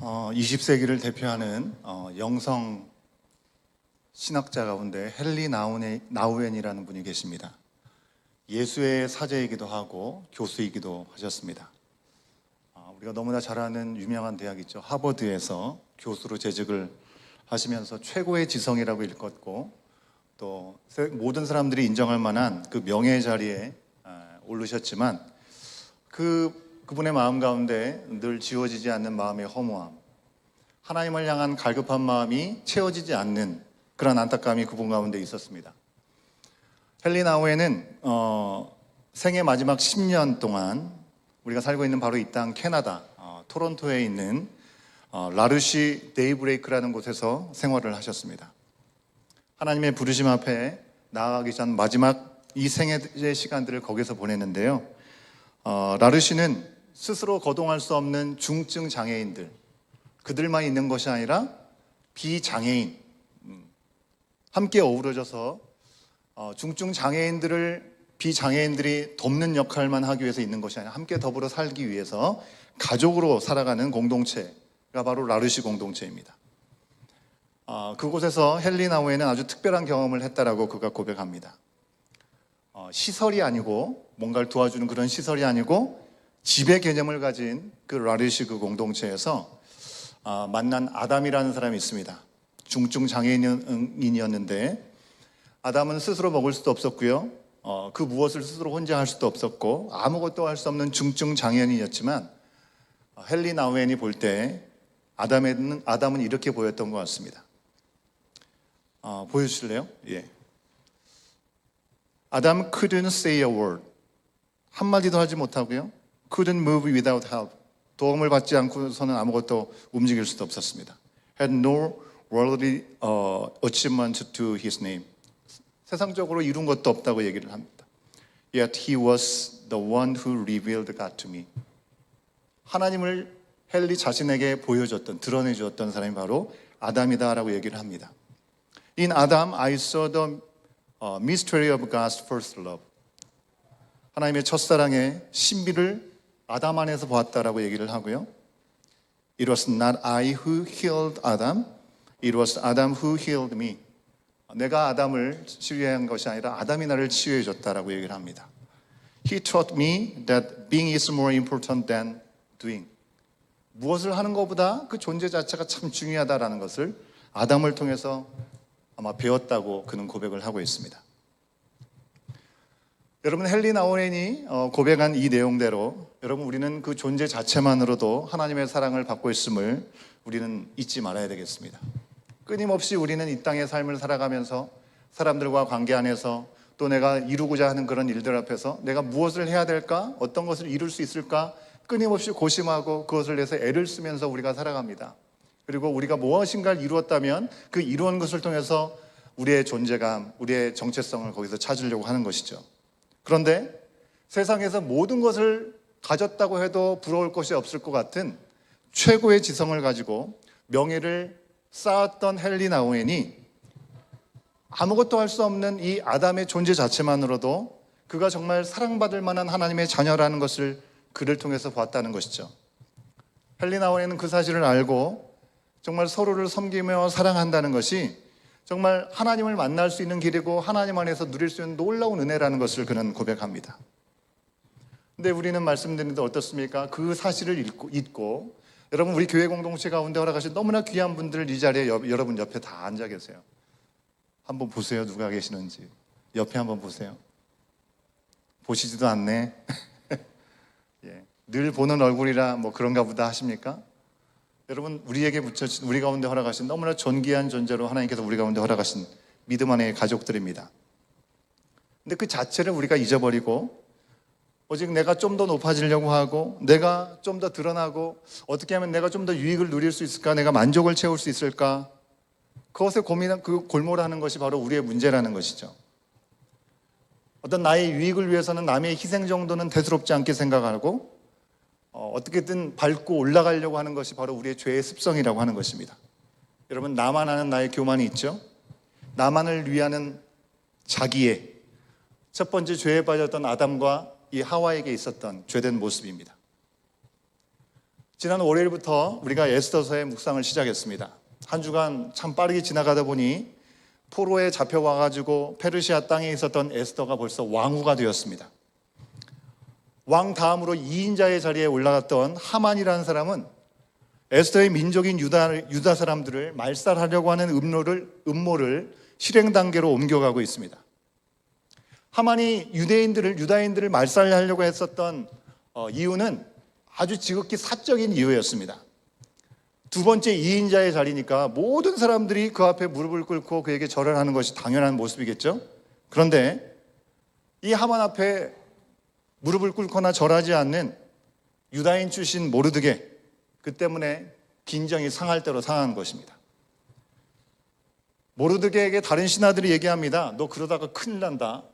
어, 20세기를 대표하는 어, 영성 신학자 가운데 헨리 나우엔이라는 분이 계십니다. 예수의 사제이기도 하고 교수이기도 하셨습니다. 아, 우리가 너무나 잘 아는 유명한 대학이죠. 하버드에서 교수로 재직을 하시면서 최고의 지성이라고 일컫고 또 세- 모든 사람들이 인정할 만한 그 명예의 자리에 아, 오르셨지만 그 그분의 마음 가운데 늘 지워지지 않는 마음의 허무함, 하나님을 향한 갈급한 마음이 채워지지 않는 그런 안타까움이 그분 가운데 있었습니다. 헨리 나우에는 어, 생애 마지막 10년 동안 우리가 살고 있는 바로 이 땅 캐나다 어, 토론토에 있는 어, 라르시 데이브레이크라는 곳에서 생활을 하셨습니다. 하나님의 부르심 앞에 나아가기 전 마지막 이 생애의 시간들을 거기서 보냈는데요. 어, 라르시는 스스로 거동할 수 없는 중증 장애인들, 그들만 있는 것이 아니라 비장애인, 음, 함께 어우러져서 어, 중증 장애인들을 비장애인들이 돕는 역할만 하기 위해서 있는 것이 아니라 함께 더불어 살기 위해서 가족으로 살아가는 공동체가 바로 라르시 공동체입니다. 어, 그곳에서 헬리나우에는 아주 특별한 경험을 했다라고 그가 고백합니다. 어, 시설이 아니고 뭔가를 도와주는 그런 시설이 아니고 지배 개념을 가진 그 라르시 그 공동체에서 아, 만난 아담이라는 사람이 있습니다. 중증 장애인이었는데 아담은 스스로 먹을 수도 없었고요. 어, 그 무엇을 스스로 혼자 할 수도 없었고 아무것도 할 수 없는 중증 장애인이었지만 어, 헨리 나우엔이 볼 때 아담에는 아담은 이렇게 보였던 것 같습니다. 어, 보여주실래요? 예. 아담 couldn't say a word. 한 마디도 하지 못하고요. Couldn't move without help. 도움을 받지 않고서는 아무것도 움직일 수도 없었습니다. had no worldly uh, achievement to his name. 세상적으로 이룬 것도 없다고 얘기를 합니다. Yet he was the one who revealed God to me. 하나님을 헨리 자신에게 보여줬던, 드러내 주었던 사람이 바로 아담이다라고 얘기를 합니다. In Adam, I saw the uh, mystery of God's first love. 하나님의 첫사랑의 신비를 아담 안에서 보았다라고 얘기를 하고요. It was not I who healed Adam, it was Adam who healed me. 내가 아담을 치유한 것이 아니라 아담이 나를 치유해 줬다라고 얘기를 합니다. He taught me that being is more important than doing. 무엇을 하는 것보다 그 존재 자체가 참 중요하다라는 것을 아담을 통해서 아마 배웠다고 그는 고백을 하고 있습니다. 여러분 헨리 나오렌이 어, 고백한 이 내용대로 여러분 우리는 그 존재 자체만으로도 하나님의 사랑을 받고 있음을 우리는 잊지 말아야 되겠습니다. 끊임없이 우리는 이 땅의 삶을 살아가면서 사람들과 관계 안에서 또 내가 이루고자 하는 그런 일들 앞에서 내가 무엇을 해야 될까? 어떤 것을 이룰 수 있을까? 끊임없이 고심하고 그것을 위해서 애를 쓰면서 우리가 살아갑니다. 그리고 우리가 무엇인가를 이루었다면 그 이루은 것을 통해서 우리의 존재감, 우리의 정체성을 거기서 찾으려고 하는 것이죠. 그런데 세상에서 모든 것을 가졌다고 해도 부러울 것이 없을 것 같은 최고의 지성을 가지고 명예를 쌓았던 헨리 나우엔이 아무것도 할 수 없는 이 아담의 존재 자체만으로도 그가 정말 사랑받을 만한 하나님의 자녀라는 것을 그를 통해서 봤다는 것이죠. 헨리 나우엔은 그 사실을 알고 정말 서로를 섬기며 사랑한다는 것이 정말 하나님을 만날 수 있는 길이고 하나님 안에서 누릴 수 있는 놀라운 은혜라는 것을 그는 고백합니다. 근데 우리는 말씀드리는데 어떻습니까? 그 사실을 잊고, 잊고 여러분 우리 교회 공동체 가운데 허락하신 너무나 귀한 분들 이 자리에 여, 여러분 옆에 다 앉아 계세요. 한번 보세요. 누가 계시는지. 옆에 한번 보세요. 보시지도 않네. 예. 늘 보는 얼굴이라 뭐 그런가 보다 하십니까? 여러분 우리에게 붙여진 우리 가운데 허락하신 너무나 존귀한 존재로 하나님께서 우리 가운데 허락하신 믿음 안의 가족들입니다. 근데 그 자체를 우리가 잊어버리고 오직 내가 좀 더 높아지려고 하고 내가 좀 더 드러나고 어떻게 하면 내가 좀 더 유익을 누릴 수 있을까? 내가 만족을 채울 수 있을까? 그것에 고민한 그 골몰하는 것이 바로 우리의 문제라는 것이죠. 어떤 나의 유익을 위해서는 남의 희생 정도는 대수롭지 않게 생각하고 어, 어떻게든 밟고 올라가려고 하는 것이 바로 우리의 죄의 습성이라고 하는 것입니다. 여러분 나만 아는 나의 교만이 있죠. 나만을 위하는 자기의 첫 번째 죄에 빠졌던 아담과 이 하와에게 있었던 죄된 모습입니다. 지난 월요일부터 우리가 에스더서의 묵상을 시작했습니다. 한 주간 참 빠르게 지나가다 보니 포로에 잡혀와 가지고 페르시아 땅에 있었던 에스더가 벌써 왕후가 되었습니다. 왕 다음으로 2인자의 자리에 올라갔던 하만이라는 사람은 에스더의 민족인 유다, 유다 사람들을 말살하려고 하는 음모를, 음모를 실행 단계로 옮겨가고 있습니다. 하만이 유대인들을 유다인들을 말살하려고 했었던 어, 이유는 아주 지극히 사적인 이유였습니다. 두 번째 이인자의 자리니까 모든 사람들이 그 앞에 무릎을 꿇고 그에게 절을 하는 것이 당연한 모습이겠죠. 그런데 이 하만 앞에 무릎을 꿇거나 절하지 않는 유다인 출신 모르드게 그 때문에 긴장이 상할 대로 상한 것입니다. 모르드게에게 다른 신하들이 얘기합니다. 너 그러다가 큰일 난다.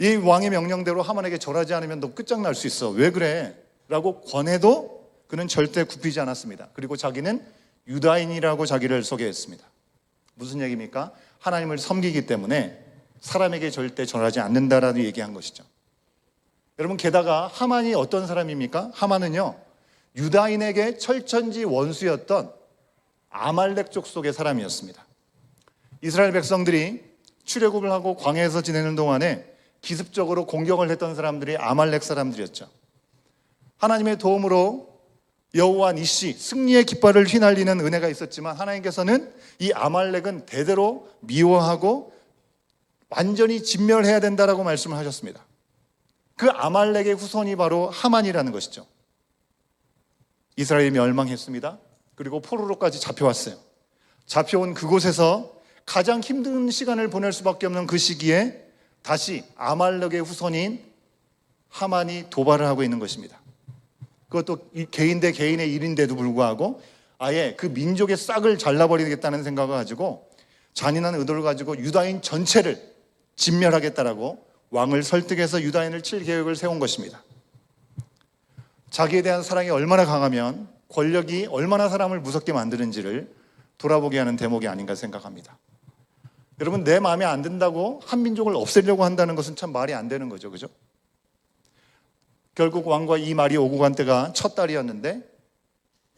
이 왕의 명령대로 하만에게 절하지 않으면 너 끝장날 수 있어. 왜 그래? 라고 권해도 그는 절대 굽히지 않았습니다. 그리고 자기는 유다인이라고 자기를 소개했습니다. 무슨 얘기입니까? 하나님을 섬기기 때문에 사람에게 절대 절하지 않는다라는 얘기한 것이죠. 여러분 게다가 하만이 어떤 사람입니까? 하만은요 유다인에게 철천지 원수였던 아말렉 족 속의 사람이었습니다. 이스라엘 백성들이 출애굽을 하고 광야에서 지내는 동안에 기습적으로 공격을 했던 사람들이 아말렉 사람들이었죠. 하나님의 도움으로 여호와 니시 승리의 깃발을 휘날리는 은혜가 있었지만 하나님께서는 이 아말렉은 대대로 미워하고 완전히 진멸해야 된다라고 말씀을 하셨습니다. 그 아말렉의 후손이 바로 하만이라는 것이죠. 이스라엘이 멸망했습니다. 그리고 포로로까지 잡혀왔어요. 잡혀온 그곳에서 가장 힘든 시간을 보낼 수밖에 없는 그 시기에 다시 아말렉의 후손인 하만이 도발을 하고 있는 것입니다. 그것도 개인 대 개인의 일인데도 불구하고 아예 그 민족의 싹을 잘라버리겠다는 생각을 가지고 잔인한 의도를 가지고 유다인 전체를 진멸하겠다라고 왕을 설득해서 유다인을 칠 계획을 세운 것입니다. 자기에 대한 사랑이 얼마나 강하면 권력이 얼마나 사람을 무섭게 만드는지를 돌아보게 하는 대목이 아닌가 생각합니다. 여러분 내 마음에 안 든다고 한 민족을 없애려고 한다는 것은 참 말이 안 되는 거죠. 그죠? 결국 왕과 이 말이 오고 간 때가 첫 달이었는데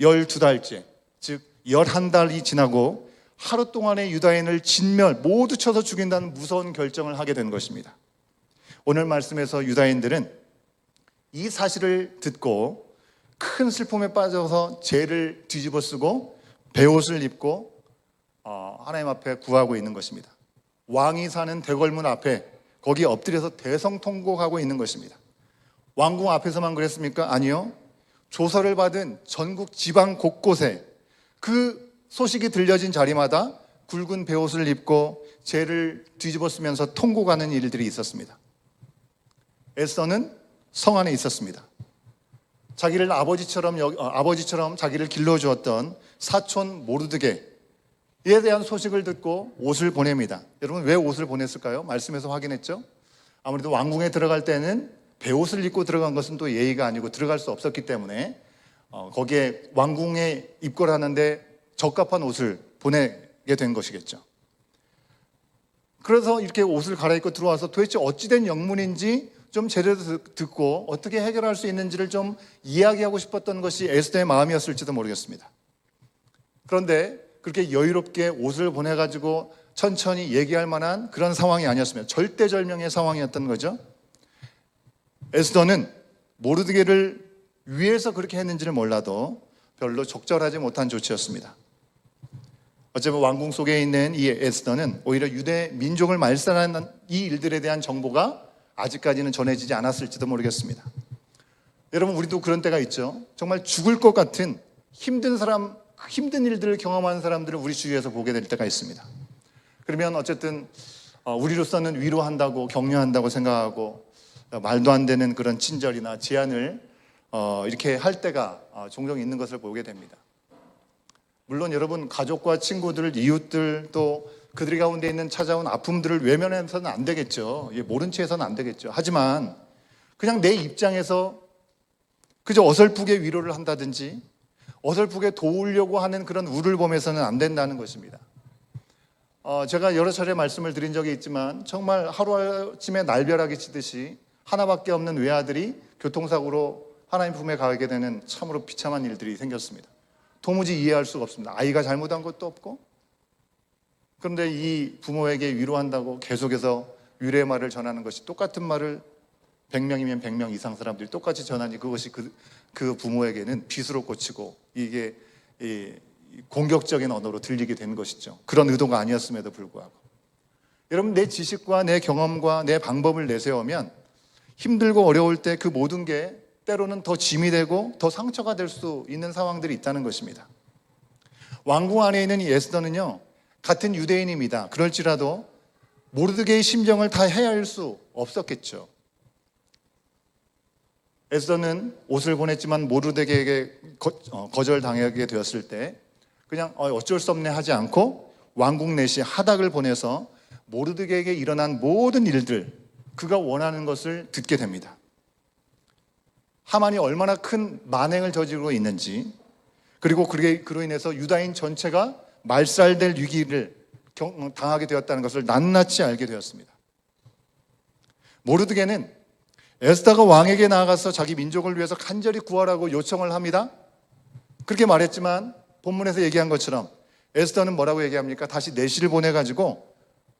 12달째, 즉 11달이 지나고 하루 동안의 유다인을 진멸, 모두 쳐서 죽인다는 무서운 결정을 하게 된 것입니다. 오늘 말씀에서 유다인들은 이 사실을 듣고 큰 슬픔에 빠져서 죄를 뒤집어 쓰고 베옷을 입고 어, 하나님 앞에 구하고 있는 것입니다. 왕이 사는 대궐문 앞에 거기 엎드려서 대성통곡하고 있는 것입니다. 왕궁 앞에서만 그랬습니까? 아니요. 조서를 받은 전국 지방 곳곳에 그 소식이 들려진 자리마다 굵은 베옷을 입고 죄를 뒤집어 쓰면서 통곡하는 일들이 있었습니다. 에서는 성 안에 있었습니다. 자기를 아버지처럼 여, 어, 아버지처럼 자기를 길러 주었던 사촌 모르드게에 대한 소식을 듣고 옷을 보냅니다. 여러분 왜 옷을 보냈을까요? 말씀에서 확인했죠. 아무래도 왕궁에 들어갈 때는 배옷을 입고 들어간 것은 또 예의가 아니고 들어갈 수 없었기 때문에 어, 거기에 왕궁에 입고하는데 적합한 옷을 보내게 된 것이겠죠. 그래서 이렇게 옷을 갈아입고 들어와서 도대체 어찌된 영문인지 좀 제대로 듣고 어떻게 해결할 수 있는지를 좀 이야기하고 싶었던 것이 에스더의 마음이었을지도 모르겠습니다. 그런데 그렇게 여유롭게 옷을 보내가지고 천천히 얘기할 만한 그런 상황이 아니었습니다. 절대절명의 상황이었던 거죠. 에스더는 모르드게를 위해서 그렇게 했는지를 몰라도 별로 적절하지 못한 조치였습니다. 어쩌면 왕궁 속에 있는 이 에스더는 오히려 유대 민족을 말살하는 이 일들에 대한 정보가 아직까지는 전해지지 않았을지도 모르겠습니다. 여러분, 우리도 그런 때가 있죠. 정말 죽을 것 같은 힘든 사람, 힘든 일들을 경험하는 사람들을 우리 주위에서 보게 될 때가 있습니다. 그러면 어쨌든 어, 우리로서는 위로한다고 격려한다고 생각하고 어, 말도 안 되는 그런 친절이나 제안을 어, 이렇게 할 때가 종종 있는 것을 보게 됩니다. 물론 여러분 가족과 친구들, 이웃들 또 그들 가운데 있는 찾아온 아픔들을 외면해서는 안 되겠죠. 모른 채 해서는 안 되겠죠. 하지만 그냥 내 입장에서 그저 어설프게 위로를 한다든지 어설프게 도우려고 하는 그런 우를 범해서는 안 된다는 것입니다. 어, 제가 여러 차례 말씀을 드린 적이 있지만 정말 하루아침에 날벼락이 치듯이 하나밖에 없는 외아들이 교통사고로 하나님 품에 가게 되는 참으로 비참한 일들이 생겼습니다. 도무지 이해할 수가 없습니다. 아이가 잘못한 것도 없고 그런데 이 부모에게 위로한다고 계속해서 위로의 말을 전하는 것이 똑같은 말을 100명이면 100명 이상 사람들이 똑같이 전하니 그것이 그, 그 부모에게는 빗으로 꽂히고 이게 이 공격적인 언어로 들리게 된 것이죠. 그런 의도가 아니었음에도 불구하고. 여러분, 내 지식과 내 경험과 내 방법을 내세우면 힘들고 어려울 때 그 모든 게 때로는 더 짐이 되고 더 상처가 될 수 있는 상황들이 있다는 것입니다. 왕궁 안에 있는 이 에스더는요, 같은 유대인입니다. 그럴지라도 모르드게의 심정을 다 헤아릴 수 없었겠죠. 에스더는 옷을 보냈지만 모르드게에게 거, 절당하게 되었을 때 그냥 어, 어쩔 수 없네 하지 않고 왕궁 내시 하닥을 보내서 모르드게에게 일어난 모든 일들 그가 원하는 것을 듣게 됩니다. 하만이 얼마나 큰 만행을 저지르고 있는지 그리고 그로 인해서 유다인 전체가 말살될 위기를 경- 당하게 되었다는 것을 낱낱이 알게 되었습니다. 모르드게는 에스더가 왕에게 나아가서 자기 민족을 위해서 간절히 구하라고 요청을 합니다. 그렇게 말했지만 본문에서 얘기한 것처럼 에스더는 뭐라고 얘기합니까? 다시 내시를 보내가지고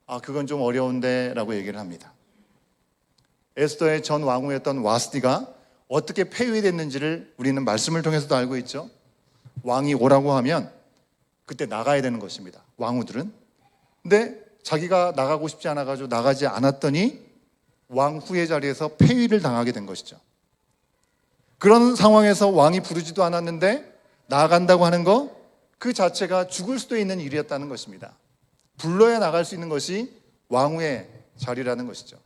아 그건 좀 어려운데 라고 얘기를 합니다. 에스더의 전 왕후였던 와스디가 어떻게 폐위됐는지를 우리는 말씀을 통해서도 알고 있죠. 왕이 오라고 하면 그때 나가야 되는 것입니다. 왕후들은. 근데 자기가 나가고 싶지 않아가지고 나가지 않았더니 왕후의 자리에서 폐위를 당하게 된 것이죠. 그런 상황에서 왕이 부르지도 않았는데 나간다고 하는 거 그 자체가 죽을 수도 있는 일이었다는 것입니다. 불러야 나갈 수 있는 것이 왕후의 자리라는 것이죠.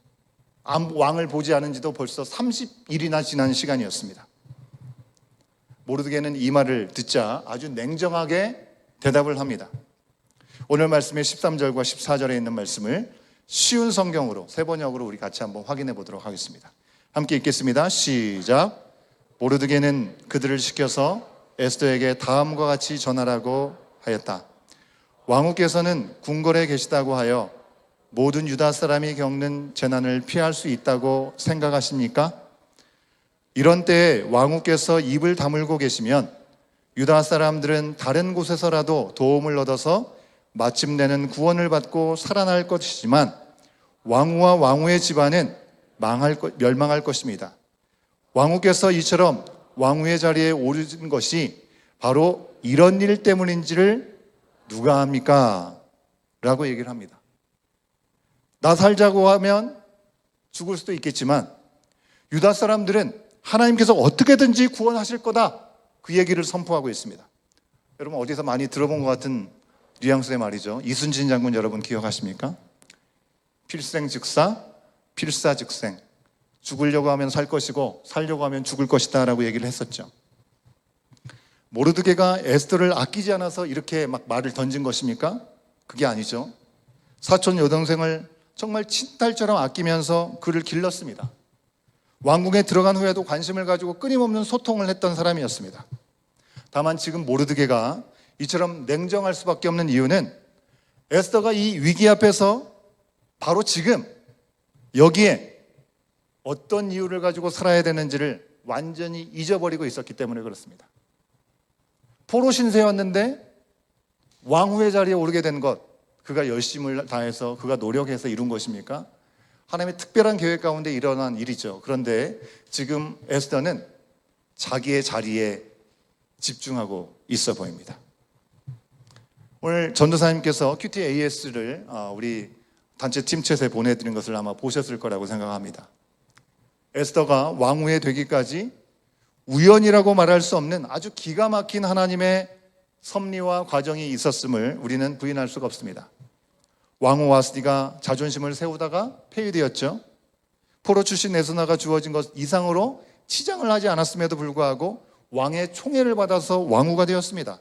암- 왕을 보지 않은 지도 벌써 30일이나 지난 시간이었습니다. 모르드게는 이 말을 듣자 아주 냉정하게 대답을 합니다. 오늘 말씀의 13절과 14절에 있는 말씀을 쉬운 성경으로 세 번역으로 우리 같이 한번 확인해 보도록 하겠습니다. 함께 읽겠습니다. 시작. 모르드게는 그들을 시켜서 에스더에게 다음과 같이 전하라고 하였다. 왕후께서는 궁궐에 계시다고 하여 모든 유다 사람이 겪는 재난을 피할 수 있다고 생각하십니까? 이런 때에 왕후께서 입을 다물고 계시면 유다 사람들은 다른 곳에서라도 도움을 얻어서 마침내는 구원을 받고 살아날 것이지만 왕후와 왕후의 집안은 망할 것, 멸망할 것입니다. 왕후께서 이처럼 왕후의 자리에 오르신 것이 바로 이런 일 때문인지를 누가 합니까? 라고 얘기를 합니다. 나 살자고 하면 죽을 수도 있겠지만 유다 사람들은 하나님께서 어떻게든지 구원하실 거다. 그 얘기를 선포하고 있습니다. 여러분 어디서 많이 들어본 것 같은 뉘앙스의 말이죠. 이순신 장군 여러분 기억하십니까? 필생 즉사, 필사 즉생. 죽으려고 하면 살 것이고 살려고 하면 죽을 것이다라고 얘기를 했었죠. 모르드게가 에스더를 아끼지 않아서 이렇게 막 말을 던진 것입니까? 그게 아니죠. 사촌 여동생을 정말 친딸처럼 아끼면서 그를 길렀습니다. 왕궁에 들어간 후에도 관심을 가지고 끊임없는 소통을 했던 사람이었습니다. 다만 지금 모르드게가 이처럼 냉정할 수밖에 없는 이유는 에스더가 이 위기 앞에서 바로 지금 여기에 어떤 이유를 가지고 살아야 되는지를 완전히 잊어버리고 있었기 때문에 그렇습니다. 포로 신세였는데 왕후의 자리에 오르게 된 것, 그가 열심을 다해서 그가 노력해서 이룬 것입니까? 하나님의 특별한 계획 가운데 일어난 일이죠. 그런데 지금 에스더는 자기의 자리에 집중하고 있어 보입니다. 오늘 전도사님께서 QTAS를 어, 우리 단체 팀챗에 보내드린 것을 아마 보셨을 거라고 생각합니다. 에스더가 왕후에 되기까지 우연이라고 말할 수 없는 아주 기가 막힌 하나님의 섭리와 과정이 있었음을 우리는 부인할 수가 없습니다. 왕후 와스디가 자존심을 세우다가 폐위되었죠. 포로 출신 내소나가 주어진 것 이상으로 치장을 하지 않았음에도 불구하고 왕의 총애를 받아서 왕후가 되었습니다.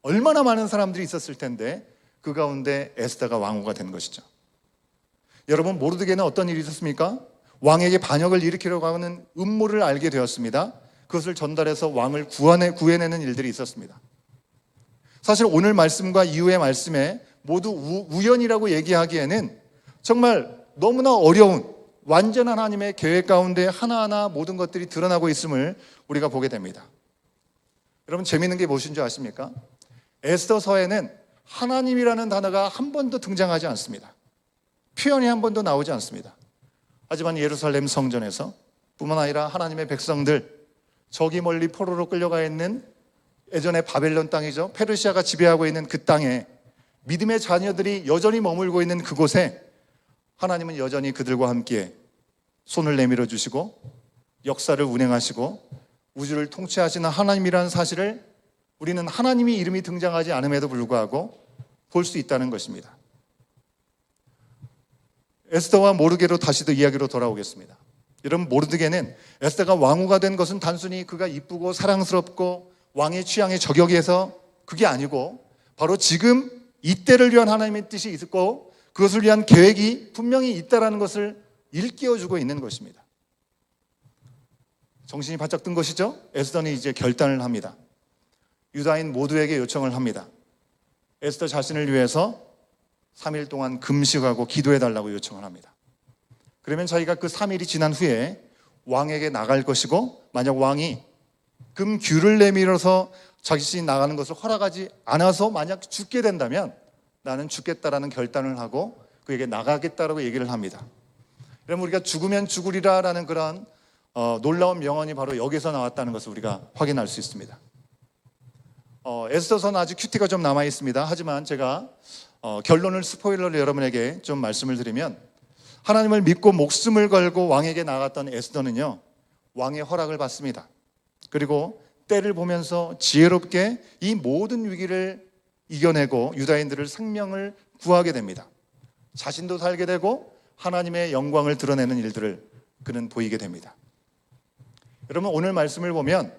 얼마나 많은 사람들이 있었을 텐데 그 가운데 에스더가 왕후가 된 것이죠. 여러분 모르드게는 어떤 일이 있었습니까? 왕에게 반역을 일으키려고 하는 음모를 알게 되었습니다. 그것을 전달해서 왕을 구원해, 구해내는 일들이 있었습니다. 사실 오늘 말씀과 이후의 말씀에 모두 우, 우연이라고 얘기하기에는 정말 너무나 어려운 완전한 하나님의 계획 가운데 하나하나 모든 것들이 드러나고 있음을 우리가 보게 됩니다. 여러분 재미있는 게 무엇인 줄 아십니까? 에스더서에는 하나님이라는 단어가 한 번도 등장하지 않습니다. 표현이 한 번도 나오지 않습니다. 하지만 예루살렘 성전에서 뿐만 아니라 하나님의 백성들 저기 멀리 포로로 끌려가 있는 예전에 바벨론 땅이죠. 페르시아가 지배하고 있는 그 땅에 믿음의 자녀들이 여전히 머물고 있는 그곳에 하나님은 여전히 그들과 함께 손을 내밀어 주시고 역사를 운행하시고 우주를 통치하시는 하나님이라는 사실을 우리는 하나님이 이름이 등장하지 않음에도 불구하고 볼 수 있다는 것입니다. 에스더와 모르게로 다시도 이야기로 돌아오겠습니다. 여러분 모르드게는 에스더가 왕후가 된 것은 단순히 그가 이쁘고 사랑스럽고 왕의 취향에 저격해서 그게 아니고 바로 지금 이때를 위한 하나님의 뜻이 있고 그것을 위한 계획이 분명히 있다라는 것을 일깨워 주고 있는 것입니다. 정신이 바짝 든 것이죠. 에스더는 이제 결단을 합니다. 유다인 모두에게 요청을 합니다. 에스더 자신을 위해서 3일 동안 금식하고 기도해 달라고 요청을 합니다. 그러면 자기가 그 3일이 지난 후에 왕에게 나갈 것이고 만약 왕이 금규를 내밀어서 자신이 나가는 것을 허락하지 않아서 만약 죽게 된다면 나는 죽겠다라는 결단을 하고 그에게 나가겠다라고 얘기를 합니다. 그럼 우리가 죽으면 죽으리라라는 그런 어, 놀라운 명언이 바로 여기서 나왔다는 것을 우리가 확인할 수 있습니다. 어, 에스더서는 아직 큐티가 좀 남아 있습니다. 하지만 제가 어, 결론을 스포일러를 여러분에게 좀 말씀을 드리면 하나님을 믿고 목숨을 걸고 왕에게 나갔던 에스더는요 왕의 허락을 받습니다. 그리고 때를 보면서 지혜롭게 이 모든 위기를 이겨내고 유다인들을 생명을 구하게 됩니다. 자신도 살게 되고 하나님의 영광을 드러내는 일들을 그는 보이게 됩니다. 여러분 오늘 말씀을 보면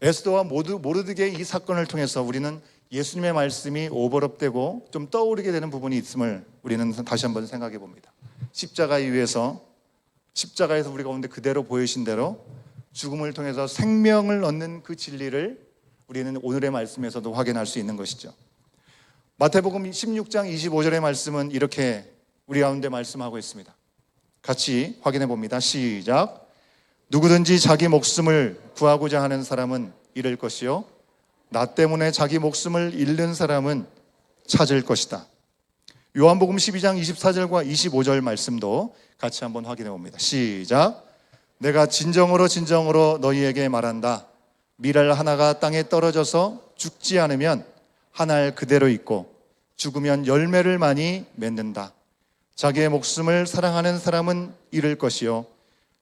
에스더와 모두 모르드게의 이 사건을 통해서 우리는 예수님의 말씀이 오버랩되고 좀 떠오르게 되는 부분이 있음을 우리는 다시 한번 생각해 봅니다. 십자가 위에서 십자가에서 우리 가운데 그대로 보이신 대로 죽음을 통해서 생명을 얻는 그 진리를 우리는 오늘의 말씀에서도 확인할 수 있는 것이죠. 마태복음 16장 25절의 말씀은 이렇게 우리 가운데 말씀하고 있습니다. 같이 확인해 봅니다. 시작. 누구든지 자기 목숨을 구하고자 하는 사람은 잃을 것이요. 나 때문에 자기 목숨을 잃는 사람은 찾을 것이다. 요한복음 12장 24절과 25절 말씀도 같이 한번 확인해 봅니다. 시작. 내가 진정으로 진정으로 너희에게 말한다. 미랄 하나가 땅에 떨어져서 죽지 않으면 한 알 그대로 있고 죽으면 열매를 많이 맺는다. 자기의 목숨을 사랑하는 사람은 잃을 것이요.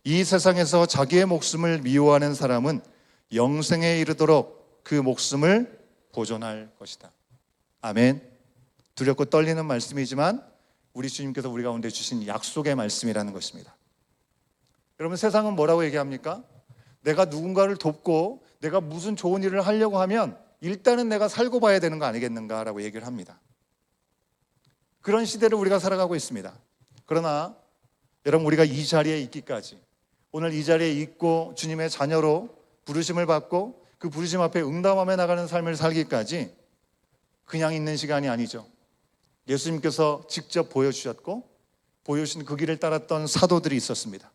이 세상에서 자기의 목숨을 미워하는 사람은 영생에 이르도록 그 목숨을 보존할 것이다. 아멘. 두렵고 떨리는 말씀이지만 우리 주님께서 우리 가운데 주신 약속의 말씀이라는 것입니다. 여러분 세상은 뭐라고 얘기합니까? 내가 누군가를 돕고 내가 무슨 좋은 일을 하려고 하면 일단은 내가 살고 봐야 되는 거 아니겠는가라고 얘기를 합니다. 그런 시대를 우리가 살아가고 있습니다. 그러나 여러분 우리가 이 자리에 있기까지 오늘 이 자리에 있고 주님의 자녀로 부르심을 받고 그 부르심 앞에 응답하며 나가는 삶을 살기까지 그냥 있는 시간이 아니죠. 예수님께서 직접 보여주셨고 보여주신 그 길을 따랐던 사도들이 있었습니다.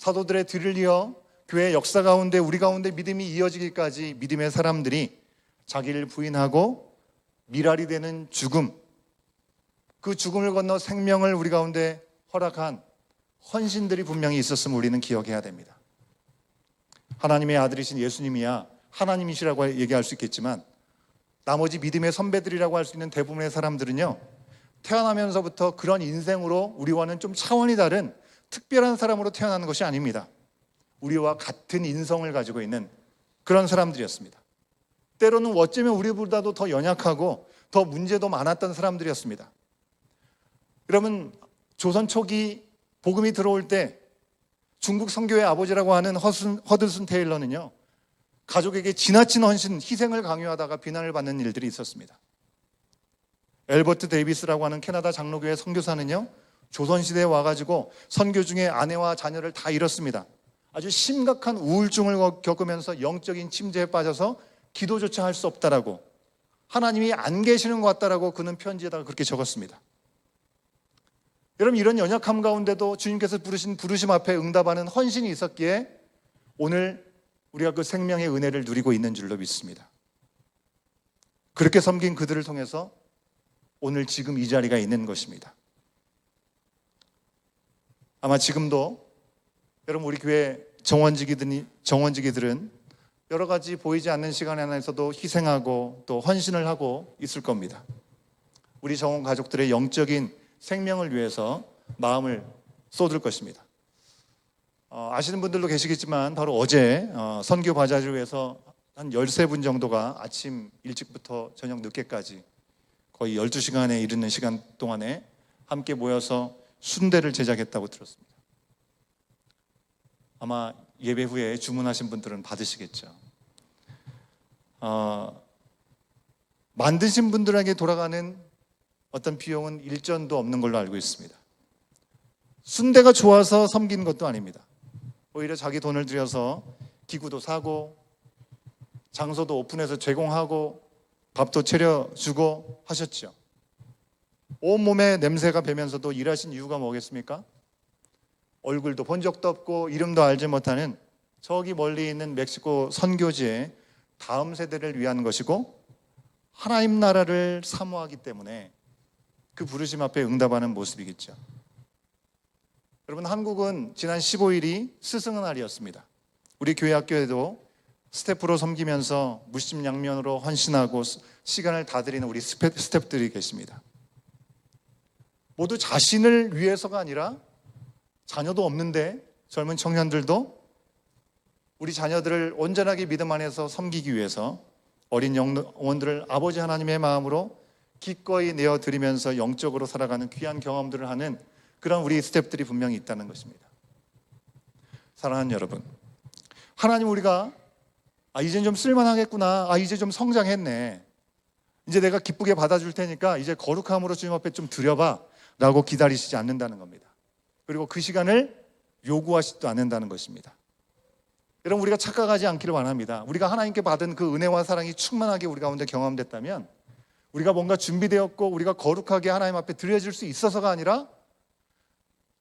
사도들의 뒤를 이어 교회 역사 가운데 우리 가운데 믿음이 이어지기까지 믿음의 사람들이 자기를 부인하고 미랄이 되는 죽음 그 죽음을 건너 생명을 우리 가운데 허락한 헌신들이 분명히 있었음을 우리는 기억해야 됩니다. 하나님의 아들이신 예수님이야 하나님이시라고 얘기할 수 있겠지만 나머지 믿음의 선배들이라고 할 수 있는 대부분의 사람들은요 태어나면서부터 그런 인생으로 우리와는 좀 차원이 다른 특별한 사람으로 태어나는 것이 아닙니다. 우리와 같은 인성을 가지고 있는 그런 사람들이었습니다. 때로는 어쩌면 우리보다도 더 연약하고 더 문제도 많았던 사람들이었습니다. 여러분 조선 초기 복음이 들어올 때 중국 선교의 아버지라고 하는 허슨, 허드슨 테일러는요 가족에게 지나친 헌신, 희생을 강요하다가 비난을 받는 일들이 있었습니다. 엘버트 데이비스라고 하는 캐나다 장로교회 선교사는요 조선시대에 와가지고 선교 중에 아내와 자녀를 다 잃었습니다. 아주 심각한 우울증을 겪으면서 영적인 침체에 빠져서 기도조차 할 수 없다라고 하나님이 안 계시는 것 같다라고 그는 편지에다가 그렇게 적었습니다. 여러분 이런 연약함 가운데도 주님께서 부르신 부르심 앞에 응답하는 헌신이 있었기에 오늘 우리가 그 생명의 은혜를 누리고 있는 줄로 믿습니다. 그렇게 섬긴 그들을 통해서 오늘 지금 이 자리가 있는 것입니다. 아마 지금도 여러분 우리 교회 정원지기들이 정원지기들은 여러 가지 보이지 않는 시간 안에서도 희생하고 또 헌신을 하고 있을 겁니다. 우리 정원 가족들의 영적인 생명을 위해서 마음을 쏟을 것입니다. 어, 아시는 분들도 계시겠지만 바로 어제 어, 선교 바자를 위해서 한 13분 정도가 아침 일찍부터 저녁 늦게까지 거의 12시간에 이르는 시간 동안에 함께 모여서 순대를 제작했다고 들었습니다. 아마 예배 후에 주문하신 분들은 받으시겠죠. 어, 만드신 분들에게 돌아가는 어떤 비용은 일전도 없는 걸로 알고 있습니다. 순대가 좋아서 섬기는 것도 아닙니다. 오히려 자기 돈을 들여서 기구도 사고 장소도 오픈해서 제공하고 밥도 차려주고 하셨죠. 온몸에 냄새가 배면서도 일하신 이유가 뭐겠습니까? 얼굴도 본 적도 없고 이름도 알지 못하는 저기 멀리 있는 멕시코 선교지의 다음 세대를 위한 것이고 하나님 나라를 사모하기 때문에 그 부르심 앞에 응답하는 모습이겠죠. 여러분 한국은 지난 15일이 스승의 날이었습니다. 우리 교회 학교에도 스태프로 섬기면서 무심양면으로 헌신하고 시간을 다 드리는 우리 스태- 스태프들이 계십니다. 모두 자신을 위해서가 아니라 자녀도 없는데 젊은 청년들도 우리 자녀들을 온전하게 믿음 안에서 섬기기 위해서 어린 영혼들을 아버지 하나님의 마음으로 기꺼이 내어 드리면서 영적으로 살아가는 귀한 경험들을 하는 그런 우리 스태프들이 분명히 있다는 것입니다. 사랑하는 여러분, 하나님 우리가 아 이제 좀 쓸만하겠구나. 아 이제 좀 성장했네. 이제 내가 기쁘게 받아줄 테니까 이제 거룩함으로 주님 앞에 좀 드려봐 라고 기다리시지 않는다는 겁니다. 그리고 그 시간을 요구하시지도 않는다는 것입니다. 여러분 우리가 착각하지 않기를 원합니다. 우리가 하나님께 받은 그 은혜와 사랑이 충만하게 우리 가운데 경험됐다면 우리가 뭔가 준비되었고 우리가 거룩하게 하나님 앞에 드려질 수 있어서가 아니라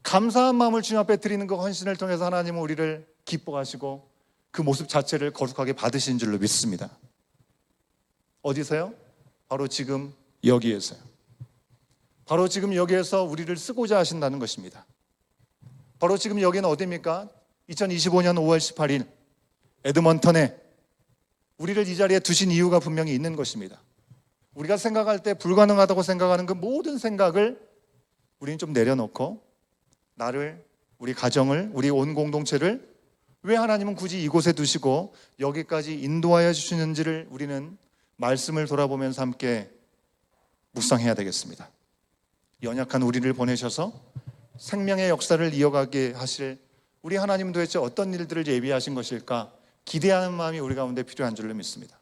감사한 마음을 주님 앞에 드리는 그 헌신을 통해서 하나님은 우리를 기뻐하시고 그 모습 자체를 거룩하게 받으신 줄로 믿습니다. 어디서요? 바로 지금 여기에서요. 바로 지금 여기에서 우리를 쓰고자 하신다는 것입니다. 바로 지금 여기는 어디입니까? 2025년 5월 18일 에드먼턴에 우리를 이 자리에 두신 이유가 분명히 있는 것입니다. 우리가 생각할 때 불가능하다고 생각하는 그 모든 생각을 우리는 좀 내려놓고 나를 우리 가정을 우리 온 공동체를 왜 하나님은 굳이 이곳에 두시고 여기까지 인도하여 주시는지를 우리는 말씀을 돌아보면서 함께 묵상해야 되겠습니다. 연약한 우리를 보내셔서 생명의 역사를 이어가게 하실 우리 하나님은 도대체 어떤 일들을 예비하신 것일까 기대하는 마음이 우리 가운데 필요한 줄로 믿습니다.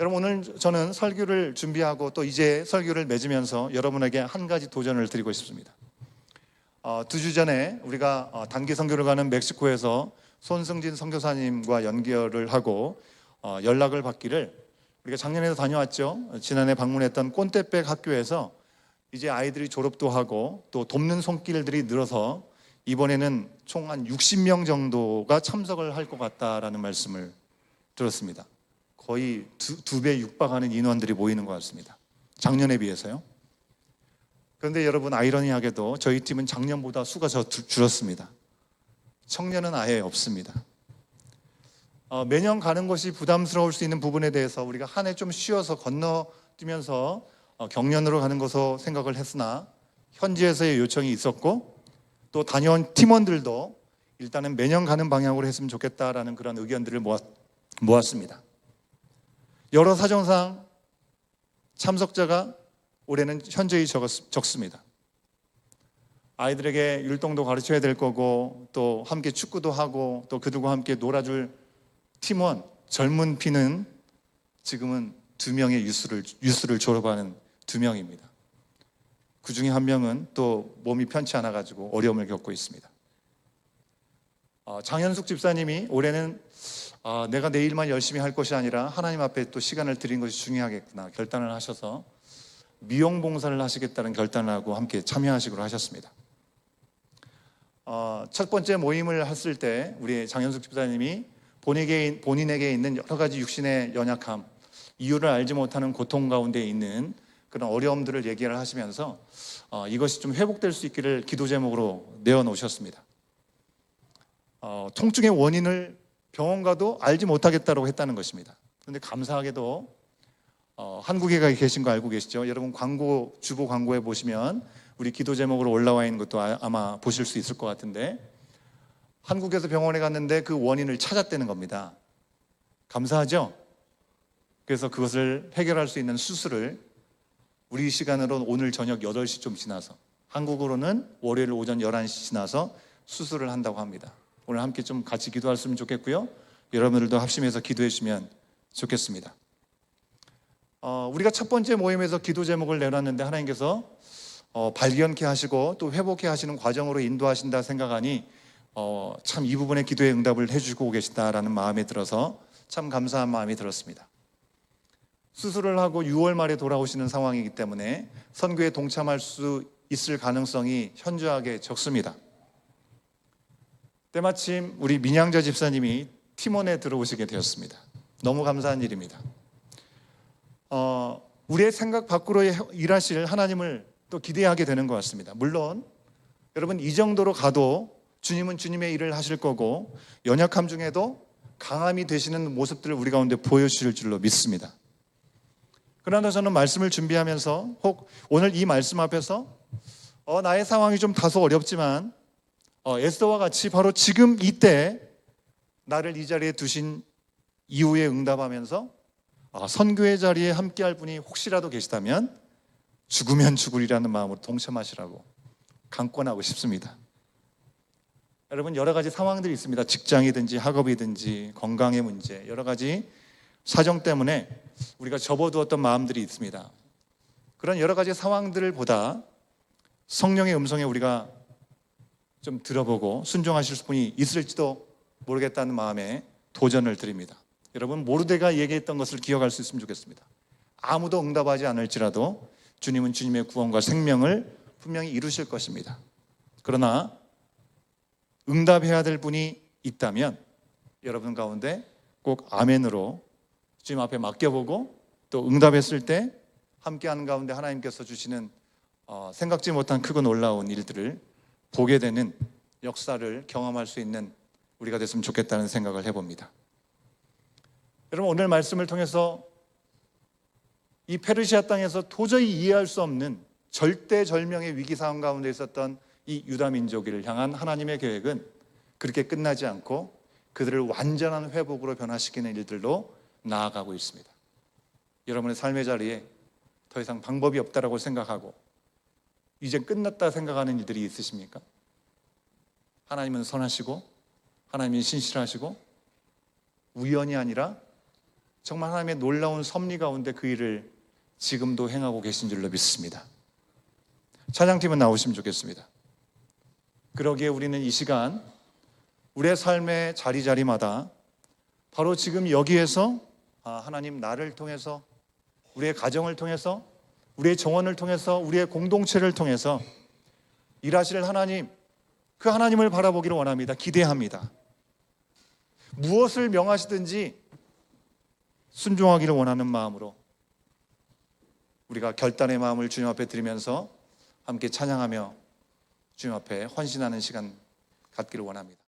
여러분 오늘 저는 설교를 준비하고 또 이제 설교를 맺으면서 여러분에게 한 가지 도전을 드리고 싶습니다. 어, 두주 전에 우리가 어, 단기 선교를 가는 멕시코에서 손승진 선교사님과 연결을 하고 어, 연락을 받기를 우리가 작년에도 다녀왔죠. 지난해 방문했던 꼰대백 학교에서 이제 아이들이 졸업도 하고 또 돕는 손길들이 늘어서 이번에는 총 한 60명 정도가 참석을 할 것 같다라는 말씀을 들었습니다. 거의 두배 육박하는 인원들이 모이는 것 같습니다. 작년에 비해서요. 그런데 여러분 아이러니하게도 저희 팀은 작년보다 수가 더 줄- 줄었습니다. 청년은 아예 없습니다. 어, 매년 가는 것이 부담스러울 수 있는 부분에 대해서 우리가 한 해 좀 쉬어서 건너뛰면서 어, 경년으로 가는 것으로 생각을 했으나 현지에서의 요청이 있었고 또 다녀온 팀원들도 일단은 매년 가는 방향으로 했으면 좋겠다라는 그런 의견들을 모았, 모았습니다. 여러 사정상 참석자가 올해는 현저히 적었, 적습니다. 아이들에게 율동도 가르쳐야 될 거고 또 함께 축구도 하고 또 그들과 함께 놀아줄 팀원 젊은 피는 지금은 두 명의 유수를 유수를 졸업하는 두 명입니다. 그 중에 한 명은 또 몸이 편치 않아 가지고 어려움을 겪고 있습니다. 어, 장현숙 집사님이 올해는 아, 내가 내 일만 열심히 할 것이 아니라 하나님 앞에 또 시간을 드린 것이 중요하겠구나 결단을 하셔서 미용 봉사를 하시겠다는 결단을 하고 함께 참여하시기로 하셨습니다. 어, 첫 번째 모임을 했을 때 우리 장현숙 집사님이 본인에게, 본인에게 있는 여러 가지 육신의 연약함, 이유를 알지 못하는 고통 가운데 있는 그런 어려움들을 얘기를 하시면서 어, 이것이 좀 회복될 수 있기를 기도 제목으로 내어놓으셨습니다. 어, 통증의 원인을 병원 가도 알지 못하겠다고 했다는 것입니다. 그런데 감사하게도 어, 한국에 가 계신 거 알고 계시죠? 여러분 광고 주보 광고에 보시면 우리 기도 제목으로 올라와 있는 것도 아- 아마 보실 수 있을 것 같은데 한국에서 병원에 갔는데 그 원인을 찾았다는 겁니다. 감사하죠? 그래서 그것을 해결할 수 있는 수술을 우리 시간으로 오늘 저녁 8시 좀 지나서 한국으로는 월요일 오전 11시 지나서 수술을 한다고 합니다. 오늘 함께 좀 같이 기도했으면 좋겠고요. 여러분들도 합심해서 기도해 주시면 좋겠습니다. 어, 우리가 첫 번째 모임에서 기도 제목을 내놨는데 하나님께서 어, 발견케 하시고 또 회복케 하시는 과정으로 인도하신다 생각하니 어, 참 이 부분의 기도의 응답을 해주고 계신다라는 마음에 들어서 참 감사한 마음이 들었습니다. 수술을 하고 6월 말에 돌아오시는 상황이기 때문에 선교에 동참할 수 있을 가능성이 현저하게 적습니다. 때마침 우리 민양자 집사님이 팀원에 들어오시게 되었습니다. 너무 감사한 일입니다. 어, 우리의 생각 밖으로 일하실 하나님을 또 기대하게 되는 것 같습니다. 물론 여러분 이 정도로 가도 주님은 주님의 일을 하실 거고 연약함 중에도 강함이 되시는 모습들을 우리 가운데 보여주실 줄로 믿습니다. 그러나 저는 말씀을 준비하면서 혹 오늘 이 말씀 앞에서 어, 나의 상황이 좀 다소 어렵지만 어, 에스더와 같이 바로 지금 이때 나를 이 자리에 두신 이후에 응답하면서 아, 선교의 자리에 함께할 분이 혹시라도 계시다면 죽으면 죽으리라는 마음으로 동참하시라고 강권하고 싶습니다. 여러분 여러 가지 상황들이 있습니다. 직장이든지 학업이든지 건강의 문제 여러 가지 사정 때문에 우리가 접어두었던 마음들이 있습니다. 그런 여러 가지 상황들을 보다 성령의 음성에 우리가 좀 들어보고 순종하실 분이 있을지도 모르겠다는 마음에 도전을 드립니다. 여러분 모르데가 얘기했던 것을 기억할 수 있으면 좋겠습니다. 아무도 응답하지 않을지라도 주님은 주님의 구원과 생명을 분명히 이루실 것입니다. 그러나 응답해야 될 분이 있다면 여러분 가운데 꼭 아멘으로 주님 앞에 맡겨보고 또 응답했을 때 함께하는 가운데 하나님께서 주시는 어, 생각지 못한 크고 놀라운 일들을 보게 되는 역사를 경험할 수 있는 우리가 됐으면 좋겠다는 생각을 해봅니다. 여러분 오늘 말씀을 통해서 이 페르시아 땅에서 도저히 이해할 수 없는 절대절명의 위기 상황 가운데 있었던 이 유다 민족을 향한 하나님의 계획은 그렇게 끝나지 않고 그들을 완전한 회복으로 변화시키는 일들로 나아가고 있습니다. 여러분의 삶의 자리에 더 이상 방법이 없다라고 생각하고 이제 끝났다 생각하는 일들이 있으십니까? 하나님은 선하시고 하나님은 신실하시고 우연이 아니라 정말 하나님의 놀라운 섭리 가운데 그 일을 지금도 행하고 계신 줄로 믿습니다. 찬양팀은 나오시면 좋겠습니다. 그러기에 우리는 이 시간 우리의 삶의 자리자리마다 바로 지금 여기에서 아, 하나님 나를 통해서 우리의 가정을 통해서 우리의 정원을 통해서 우리의 공동체를 통해서 일하실 하나님 그 하나님을 바라보기를 원합니다. 기대합니다. 무엇을 명하시든지 순종하기를 원하는 마음으로 우리가 결단의 마음을 주님 앞에 드리면서 함께 찬양하며 주님 앞에 헌신하는 시간 갖기를 원합니다.